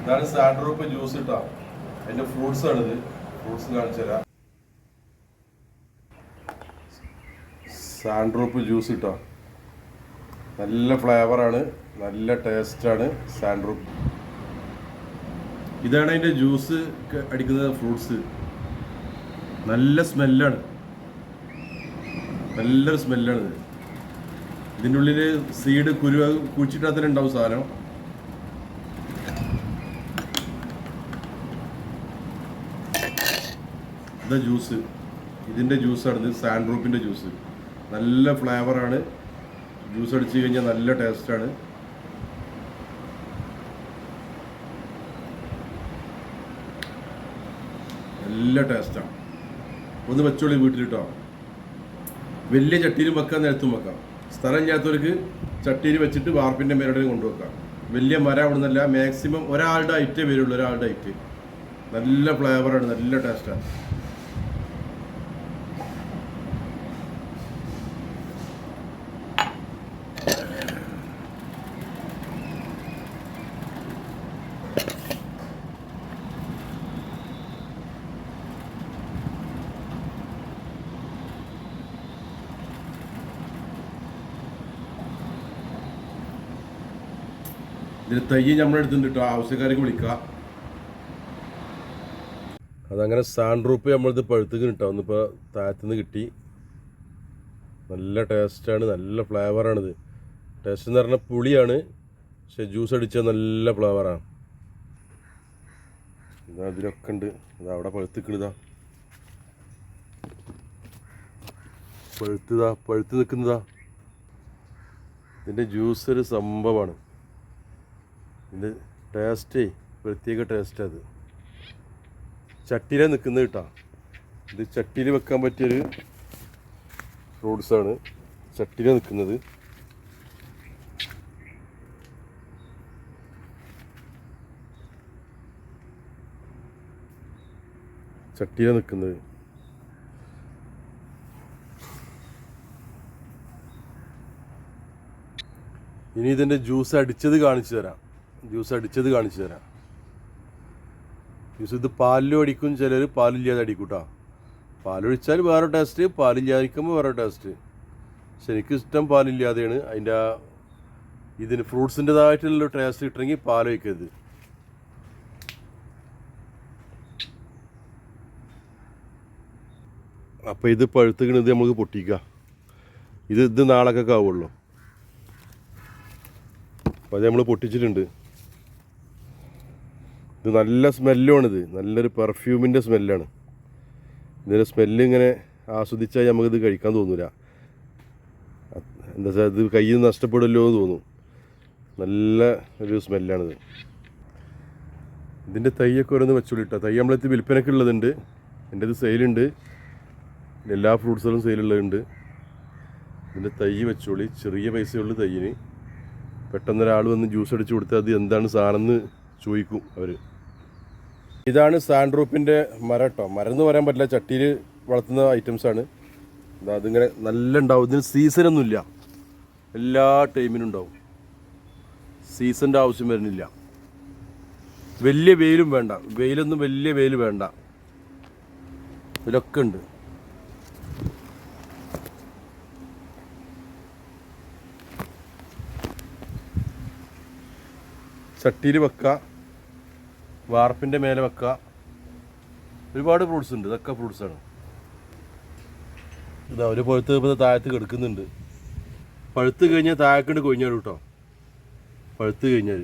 ഇതാണ് സാൻഡ്രോപ്പ് ജ്യൂസ് ഇട്ടാ അതിന്റെ ഫ്രൂട്ട്സ് ആണിത്. ഫ്രൂട്ട്സ് കാണിച്ചു തരാം. സാൻഡ്രൂപ്പ് ജ്യൂസ് ഇട്ടാ നല്ല ഫ്ലേവറാണ് നല്ല ടേസ്റ്റാണ് സാൻഡ്രോപ്പ്. ഇതാണ് അതിന്റെ ജ്യൂസ് അടിക്കുന്നത് ഫ്രൂട്ട്സ് നല്ല സ്മെല്ലാണ് നല്ലൊരു സ്മെല്ലാണ് ഇതിന്റെ ഉള്ളിൽ സീഡ് കുരു കുഴിച്ചിട്ടാൽ തന്നെ ഉണ്ടാവും സാധനം. ഇതാ ജ്യൂസ്. ഇതിന്റെ ജ്യൂസാണ് ഇത് സാൻഡ്രൂപ്പിന്റെ ജ്യൂസ്. നല്ല ഫ്ലേവറാണ് ജ്യൂസ് അടിച്ചു കഴിഞ്ഞാൽ നല്ല ടേസ്റ്റാണ് നല്ല ടേസ്റ്റാണ് ഒന്ന് വെച്ചോളി വീട്ടിലിട്ടോ. വലിയ ചട്ടിയിലും വെക്കാം നിലത്തും വെക്കാം. സ്ഥലം ഇല്ലാത്തവർക്ക് ചട്ടിയിൽ വെച്ചിട്ട് വാർപ്പിന്റെ മേലോടെ കൊണ്ടുവെക്കാം. വലിയ മരം അവിടെ നിന്നല്ല മാക്സിമം ഒരാളുടെ ഐറ്റേ വരുള്ളൂ ഒരാളുടെ ഐറ്റ് നല്ല ഫ്ലേവറാണ് നല്ല ടേസ്റ്റാണ് ഇതിന് തൈ നമ്മളെടുത്തുണ്ട് കേട്ടോ ആവശ്യക്കാർക്ക് വിളിക്കുക അതങ്ങനെ സാൻഡ്രൂപ്പ് നമ്മളിത് പഴുത്തുക്ക് കിട്ടാം ഒന്നിപ്പോൾ താഴത്തുനിന്ന് കിട്ടി. നല്ല ടേസ്റ്റാണ്. നല്ല ഫ്ലേവറാണിത്. ടേസ്റ്റ് എന്ന് പറഞ്ഞാൽ പുളിയാണ്. പക്ഷെ ജ്യൂസ് അടിച്ചാൽ നല്ല ഫ്ലേവറാണ്. ഇതാ ഉണ്ട്. ഇതാ അവിടെ പഴുത്തിക്കണിതാ പഴുത്തതാ പഴുത്ത് നിൽക്കുന്നതാ. ഇതിന്റെ ജ്യൂസ് ഒരു സംഭവമാണ് ഇതിന്റെ ടേസ്റ്റ് പ്രത്യേക ടേസ്റ്റ് അത്. ചട്ടിയിലാണ് നിൽക്കുന്നത് കേട്ടോ. ഇത് ചട്ടിയിൽ വെക്കാൻ പറ്റിയൊരു ഫ്രൂട്ട്സാണ് ചട്ടിയിലാണ് നിൽക്കുന്നത് ചട്ടിയിലാണ് നിൽക്കുന്നത് ഇനി ഇതിന്റെ ജ്യൂസ് അടിച്ചത് കാണിച്ചു തരാം. ജ്യൂസ് അടിച്ചത് കാണിച്ചു തരാം. ജ്യൂസ് ഇത് പാലിലും അടിക്കും ചിലർ പാലില്ലാതെ അടിക്കും കേട്ടോ പാലൊഴിച്ചാൽ വേറെ ടേസ്റ്റ് പാലില്ലാതിരിക്കുമ്പോൾ വേറെ ടേസ്റ്റ്. ശരിക്കും ഇഷ്ടം പാലില്ലാതെയാണ് അതിന്റെ ആ ഇതിന് ഫ്രൂട്ട്സിന്റെതായിട്ടുള്ള ടേസ്റ്റ് കിട്ടണമെങ്കിൽ പാൽ വയ്ക്കരുത് അപ്പോൾ ഇത് പഴുത്തുകണത് നമുക്ക് പൊട്ടിക്കാം. ഇത് ഇത് നാളൊക്കെ ആവുള്ളൂ. അപ്പോൾ അത് നമ്മൾ പൊട്ടിച്ചിട്ടുണ്ട്. ഇത് നല്ല സ്മെല്ലുമാണിത് നല്ലൊരു പെർഫ്യൂമിന്റെ സ്മെല്ലാണ്. ഇതിന്റെ സ്മെല്ല് ഇങ്ങനെ ആസ്വദിച്ചാൽ നമുക്കിത് കഴിക്കാൻ തോന്നില്ല എന്താ വെച്ചാൽ ഇത് കയ്യിൽ നിന്ന് നഷ്ടപ്പെടുമല്ലോ എന്ന് തോന്നും. നല്ല ഒരു സ്മെല്ലാണിത്. ഇതിന്റെ തൈയൊക്കെ ഓരോന്ന് വെച്ചോളിട്ടോ. തൈ നമ്മളെത്തി വിൽപ്പനയ്ക്ക് ഉള്ളതുണ്ട്. എന്റെ ഇത് സെയിലുണ്ട് എല്ലാ ഫ്രൂട്ട്സുകളും സെയിലുള്ളതുണ്ട് ഇതിന്റെ തൈ വെച്ചോളി. ചെറിയ പൈസയുള്ള തൈയിന്. പെട്ടെന്ന് ഒരാൾ വന്ന് ജ്യൂസ് അടിച്ച് കൊടുത്താൽ അത് എന്താണ് സാധനം ചോദിക്കും അവർ ഇതാണ് സാൻഡ്രൂപ്പിന്റെ മരം കേട്ടോ മരം എന്ന് പറയാൻ പറ്റില്ല. ചട്ടിയിൽ വളർത്തുന്ന ഐറ്റംസാണ് അതിങ്ങനെ നല്ല ഉണ്ടാവും. ഇതിന് സീസണൊന്നുമില്ല എല്ലാ ടൈമിനും ഉണ്ടാവും. സീസണിന്റെ ആവശ്യം വരുന്നില്ല. വലിയ വെയിലും വേണ്ട. വെയിലൊന്നും വലിയ വെയിൽ വേണ്ട. ഇതിലൊക്കെ ഉണ്ട്. ചട്ടിയിൽ വെക്കുക വാർപ്പിന്റെ മേലെ വെക്കുക ഒരുപാട് ഫ്രൂട്ട്സ് ഉണ്ട്. ഇതൊക്കെ ഫ്രൂട്ട്സാണ് ഇതാ ഒരു പഴുത്ത് ഇപ്പോൾ താഴത്ത് കിടക്കുന്നുണ്ട് പഴുത്ത് കഴിഞ്ഞാൽ താഴേക്കണ്ട് കൊഴിഞ്ഞാൽ കേട്ടോ പഴുത്ത് കഴിഞ്ഞാൽ